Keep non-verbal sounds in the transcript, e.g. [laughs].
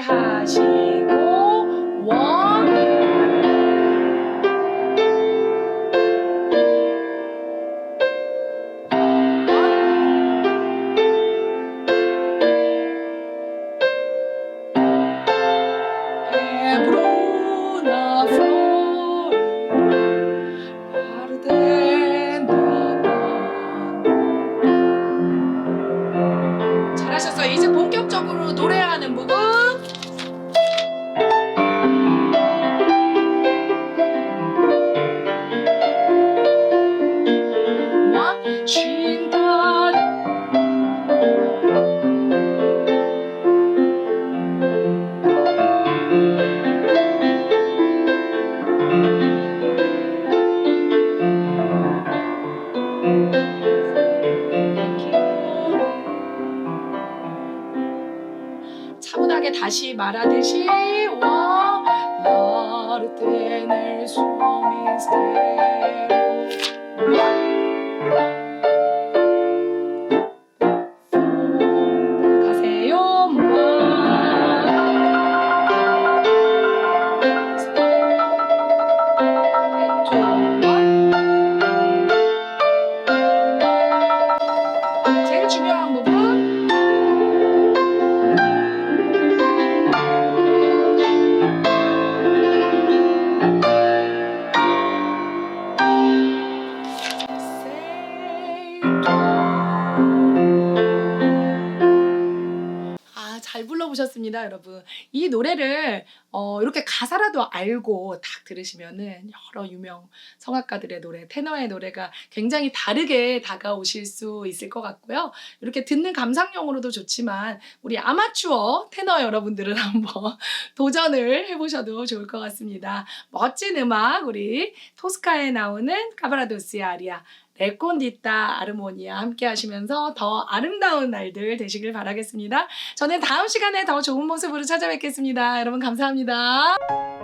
하시고 원 잘하셨어요. 이제 본격적으로 노래하는 부분. 차분하게 다시 말하듯이 와 나를 떼낼 수 잘 불러보셨습니다, 여러분. 이 노래를 어, 이렇게 가사라도 알고 딱 들으시면은 여러 유명 성악가들의 노래, 테너의 노래가 굉장히 다르게 다가오실 수 있을 것 같고요. 이렇게 듣는 감상용으로도 좋지만 우리 아마추어 테너 여러분들은 [laughs] 한번 도전을 해보셔도 좋을 것 같습니다. 멋진 음악 우리 토스카에 나오는 카바라도스의 아리아 레콘디타 아르모니아 함께 하시면서 더 아름다운 날들 되시길 바라겠습니다. 저는 다음 시간에 더 좋은 모습으로 찾아뵙겠습니다. 여러분 감사합니다.